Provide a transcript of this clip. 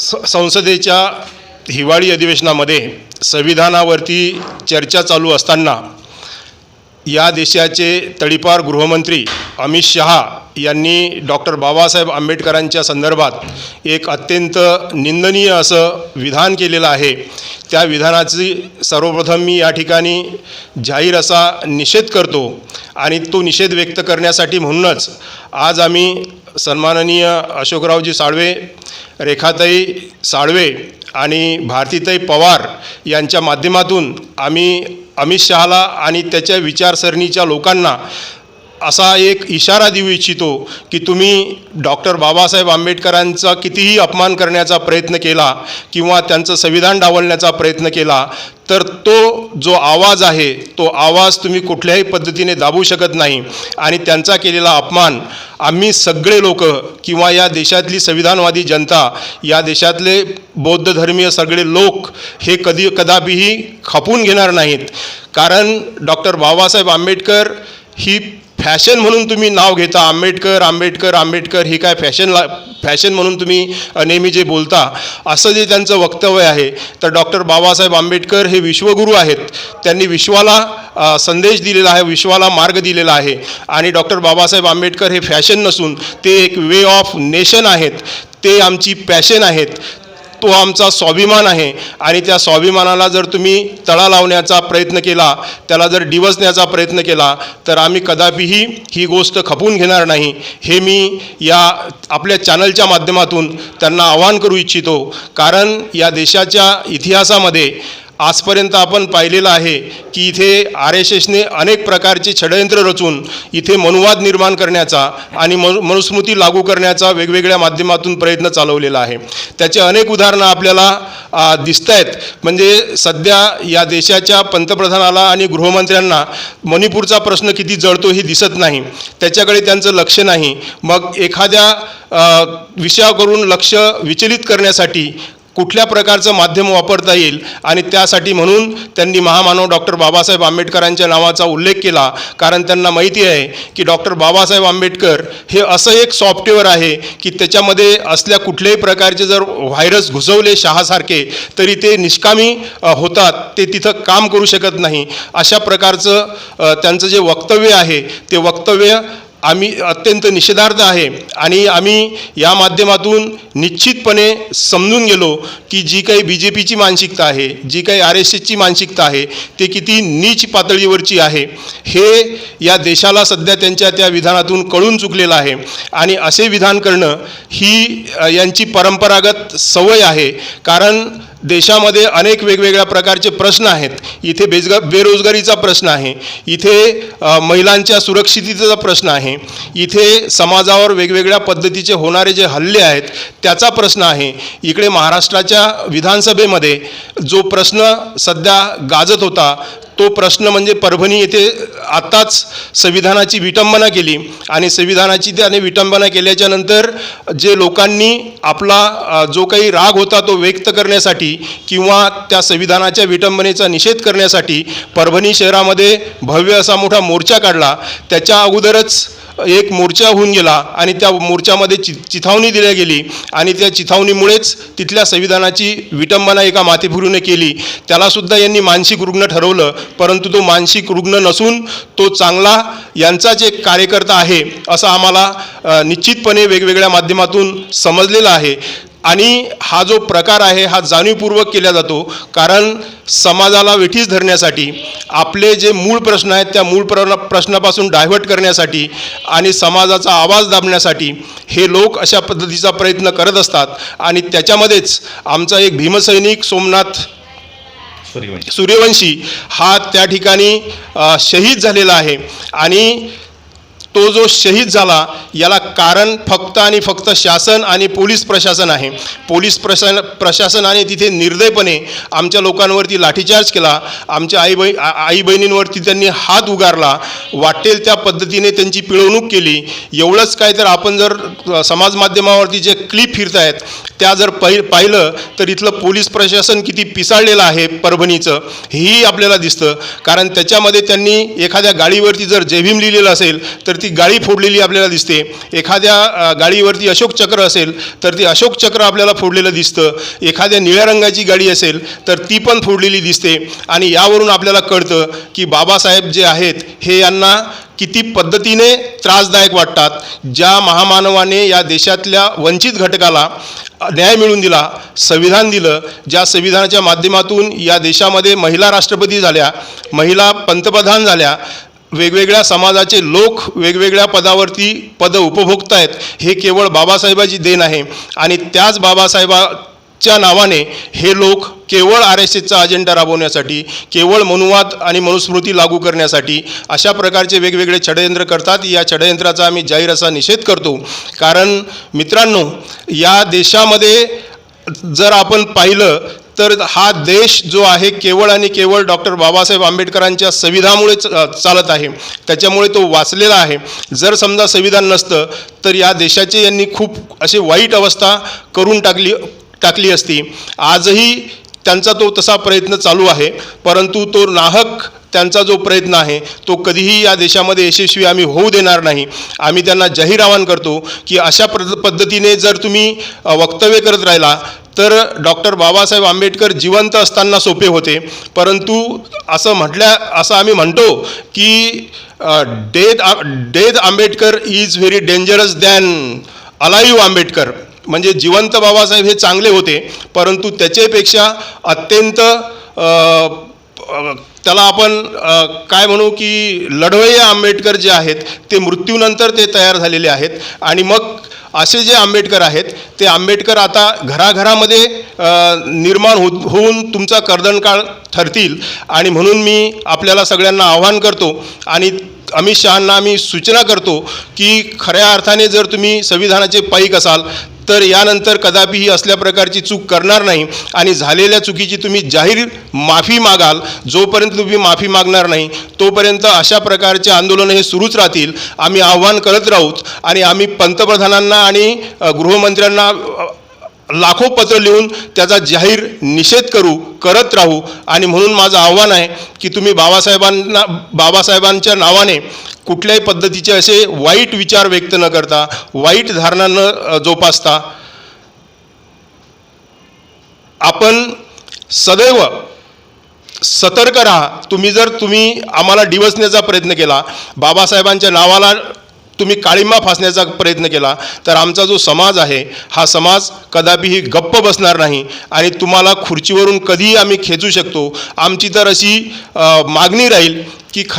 स संसदेच्या हिवाळी अधिवेशनामध्ये संविधानावरती चर्चा चालू असताना या देशाचे तडीपार गृहमंत्री अमित शहा यांनी डॉक्टर बाबासाहेब आंबेडकरांच्या संदर्भात एक अत्यंत निंदनीय असं विधान केलेलं आहे. त्या विधानाची सर्वप्रथम मी या ठिकाणी जाहीर असा निषेध करतो आणि तो निषेध व्यक्त करण्यासाठी म्हणूनच आज आम्ही सन्माननीय अशोकरावजी साळवे रेखाताई साळवे आणि भारतीताई पवार यांच्या माध्यमातून आम्ही अमित शहाला आणि त्याच्या विचारसरणीच्या लोकांना असा एक इशारा देऊ इच्छितो की तुम्ही डॉक्टर बाबासाहेब आंबेडकरांचा कितीही अपमान करण्याचा प्रयत्न केला किंवा त्यांचं संविधान डावलण्याचा प्रयत्न केला तर तो जो आवाज आहे तो आवाज तुम्ही कुठल्याही पद्धतीने दाबू शकत नाही. आणि त्यांचा केलेला अपमान आम्ही सगळे लोक किंवा या देशातली संविधानवादी जनता या देशातले बौद्ध धर्मीय सगळे लोक हे कधी कदापिही खपून घेणार नाहीत. कारण डॉक्टर बाबासाहेब आंबेडकर ही फॅशन म्हणून तुम्ही नाव घेता आंबेडकर आंबेडकर आंबेडकर ही काय फॅशनला फॅशन म्हणून तुम्ही नेहमी जे बोलता असं जे त्यांचं वक्तव्य आहे तर डॉक्टर बाबासाहेब आंबेडकर हे विश्वगुरू आहेत. त्यांनी विश्वाला संदेश दिलेला आहे विश्वाला मार्ग दिलेला आहे. आणि डॉक्टर बाबासाहेब आंबेडकर हे फॅशन नसून ते एक वे ऑफ नेशन आहेत. ते आमची पॅशन आहेत. तो आमचा स्वाभिमान आहे. आणि त्या स्वाभिमानाला जर तुम्ही तळा लावण्याचा प्रयत्न केला त्याला जर डिवसण्याचा प्रयत्न केला तर आम्ही कदापिही ही गोष्ट खपून घेणार नाही. हे मी या आपल्या चॅनलच्या माध्यमातून त्यांना आवाहन करू इच्छितो. कारण या देशाच्या इतिहासामध्ये आजपर्यंत आपण पाहिलेलं आहे की इथे आर एस एसने अनेक प्रकारचे षडयंत्र रचून इथे मनुवाद निर्माण करण्याचा आणि मनु मनुस्मृती लागू करण्याचा वेगवेगळ्या माध्यमातून प्रयत्न चालवलेला आहे. त्याचे अनेक उदाहरणं आपल्याला दिसत आहेत म्हणजे सध्या या देशाच्या पंतप्रधानाला आणि गृहमंत्र्यांना मणिपूरचा प्रश्न किती जळतो हे दिसत नाही. त्याच्याकडे त्यांचं लक्ष नाही. मग एखाद्या विषयावरून लक्ष विचलित करण्यासाठी कुठल्या प्रकारचं माध्यम वापरता येईल आणि त्यासाठी म्हणून त्यांनी महामानव डॉक्टर बाबासाहेब आंबेडकरांच्या नावाचा उल्लेख केला. कारण त्यांना माहिती आहे की डॉक्टर बाबासाहेब आंबेडकर हे असं एक सॉफ्टवेअर आहे की त्याच्यामध्ये असल्या कुठल्याही प्रकारचे जर व्हायरस घुसवले शहासारखे तरी ते निष्कामी होतात. ते तिथं काम करू शकत नाही. अशा प्रकारचं त्यांचं जे वक्तव्य आहे ते वक्तव्य आम्ही अत्यंत निषेधार्थ आहे आणि आम्ही या माध्यमातून निश्चितपणे समजून गेलो की जी काही बी जे पीची मानसिकता आहे जी काही आर एस एसची मानसिकता आहे ते किती नीच पातळीवरची आहे हे या देशाला सध्या त्यांच्या त्या विधानातून कळून चुकलेलं आहे. आणि असे विधान करणं ही यांची परंपरागत सवय आहे. कारण देशामध्ये अनेक वेगवेगळ्या प्रकारचे प्रश्न आहेत. इथे बेजगा बेरोजगारीचा प्रश्न आहे. इथे महिलांच्या सुरक्षिततेचा प्रश्न आहे. इथे समाजावर वेगवेगळ्या पद्धतीचे होणारे जे हल्ले आहेत त्याचा प्रश्न आहे. इकडे महाराष्ट्राच्या विधानसभेमध्ये जो प्रश्न सध्या गाजत होता तो प्रश्न म्हणजे परभणी येथे आत्ताच संविधानाची विटंबना केली आणि संविधानाची त्याने विटंबना केल्याच्यानंतर जे लोकांनी आपला जो काही राग होता तो व्यक्त करण्यासाठी किंवा त्या संविधानाच्या विटंबनेचा निषेध करण्यासाठी परभणी शहरामध्ये भव्य असा मोठा मोर्चा काढला. त्याच्या अगोदरच एक मोर्चा होऊन गेला आणि त्या मोर्चामध्ये चि चिथावणी दिल्या गेली आणि त्या चिथावणीमुळेच तिथल्या संविधानाची विटंबना एका माथेफिरूने केली. त्यालासुद्धा यांनी मानसिक रुग्ण ठरवलं परंतु तो मानसिक रुग्ण नसून तो चांगला यांचाच एक कार्यकर्ता आहे असं आम्हाला निश्चितपणे वेगवेगळ्या माध्यमातून समजलेलं आहे. आणि हा जो प्रकार आहे हा जाणीवपूर्वक केला जातो. कारण समाजाला वेठीस धरण्यासाठी आपले जे मूळ प्रश्न आहेत त्या मूळ प्र प्रश्नापासून डायव्हर्ट करण्यासाठी आणि समाजाचा आवाज दाबण्यासाठी हे लोक अशा पद्धतीचा प्रयत्न करत असतात. आणि त्याच्यामध्येच आमचा एक भीमसैनिक सोमनाथ सूर्यवंशी. सूर्यवंशी हा त्या ठिकाणी शहीद झालेला आहे. आणि तो जो शहीद झाला याला कारण फक्त आणि फक्त शासन आणि पोलीस प्रशासन आहे. पोलीस प्रशासन प्रशासनाने तिथे निर्दयपणे आमच्या लोकांवरती लाठीचार्ज केला. आमच्या आई बही आई बहिणींवरती त्यांनी हात उगारला. वाटेल त्या पद्धतीने त्यांची पिळवणूक केली. एवढंच काय तर आपण जर समाज माध्यमावरती जे क्लिप फिरत आहेत त्या जर पाहि पाहिलं तर इथलं पोलीस प्रशासन किती पिसाळलेलं आहे परभणीचं. हेही आपल्याला दिसतं. कारण त्याच्यामध्ये त्यांनी एखाद्या गाडीवरती जर जेभीम लिहिलेलं असेल तर ती गाळी फोडलेली आपल्याला दिसते. एखाद्या गाडीवरती अशोक चक्र असेल तर ती अशोक चक्र आपल्याला फोडलेलं दिसतं. एखाद्या निळ्या रंगाची गाडी असेल तर ती पण फोडलेली दिसते. आणि यावरून आपल्याला कळतं की बाबासाहेब जे आहेत हे यांना किती पद्धतीने त्रासदायक वाटतात. ज्या महामानवाने या देशातल्या वंचित घटकाला न्याय मिळून दिला संविधान दिलं ज्या संविधानाच्या माध्यमातून या देशामध्ये महिला राष्ट्रपती झाल्या महिला पंतप्रधान झाल्या वेगवेगळ्या समाजाचे लोक वेगवेगळ्या पदावरती पद उपभोगत आहेत हे केवळ बाबासाहेबाची देण आहे. आणि त्याच बाबासाहेबाच्या नावाने हे लोक केवळ आर एस एसचा अजेंडा राबवण्यासाठी केवळ मनुवाद आणि मनुस्मृती लागू करण्यासाठी अशा प्रकारचे वेगवेगळे षडयंत्र करतात. या षडयंत्राचा आम्ही जाहीर असा निषेध करतो. कारण मित्रांनो या देशामध्ये जर आपण पाहिलं तर हा देश जो आहे केवळ आणि केवळ डॉक्टर बाबासाहेब आंबेडकरांच्या संविधानामुळे चालत आहे. त्याच्यामुळे तो वाचलेला आहे. जर समजा संविधान नसतं तर या देशाची यांनी खूप अशी वाईट अवस्था करून टाकली टाकली असती. आजही त्यांचा तो तसा प्रयत्न चालू आहे परंतु तो नाहक त्यांचा जो प्रयत्न आहे तो कधीही या देशामध्ये यशस्वी आम्ही होऊ देणार नाही. आम्ही त्यांना जाहीर आवाहन करतो की अशा प्र पद्धतीने जर तुम्ही वक्तव्य करत राहिला तर डॉक्टर बाबासाहेब आंबेडकर जिवंत असताना सोपे होते. परंतु असं म्हटल्या असं आम्ही म्हणतो की death death Ambedkar is very dangerous than alive Ambedkar. म्हणजे जिवंत बाबासाहेब हे चांगले होते परंतु त्याच्यापेक्षा अत्यंत त्याला आपण काय म्हणू की लढवय्ये आंबेडकर जे आहेत ते मृत्यूनंतर ते तयार झालेले आहेत. आणि मग असे जे आंबेडकर आहेत ते आंबेडकर आता घराघरामध्ये निर्माण हो होऊन तुमचा कर्दनकाळ ठरतील. आणि म्हणून मी आपल्याला सगळ्यांना आव्हान करतो आणि अमित शहांना मी सूचना करतो की खऱ्या अर्थाने जर तुम्ही संविधानाचे पाईक असाल तर यानंतर कदापि ही असल्या प्रकारची चूक करणार नाही आणि झालेल्या चुकीची तुम्ही जाहीर माफी मागाल जोपर्यंत तुम्ही माफी मागणार नाही तोपर्यंत अशा प्रकारचे आंदोलन हे सुरूच राहतील. आम्ही आव्हान करत राहूत आणि आम्ही पंतप्रधानांना आणि गृहमंत्र्यांना लाखो पत्र लिहून त्याचा जाहीर निषेध करू करत राहू. आणि म्हणून माझं आव्हान आहे की तुम्ही बाबासाहेबांना बाबासाहेबांच्या नावाने कुठल्याही पद्धतीचे असे वाईट विचार व्यक्त न करता वाईट धारणा न जोपासता आपण सदैव सतर्क राहा. तुम्ही जर तुम्ही आम्हाला डिवसण्याचा प्रयत्न केला बाबासाहेबांच्या नावाला तुम्ही काळिंबा फासण्याचा प्रयत्न केला तर आमचा जो समाज आहे हा समाज कदापिही गप्प बसणार नाही आणि तुम्हाला खुर्चीवरून कधीही आम्ही खेचू शकतो. आमची तर अशी मागणी राहील की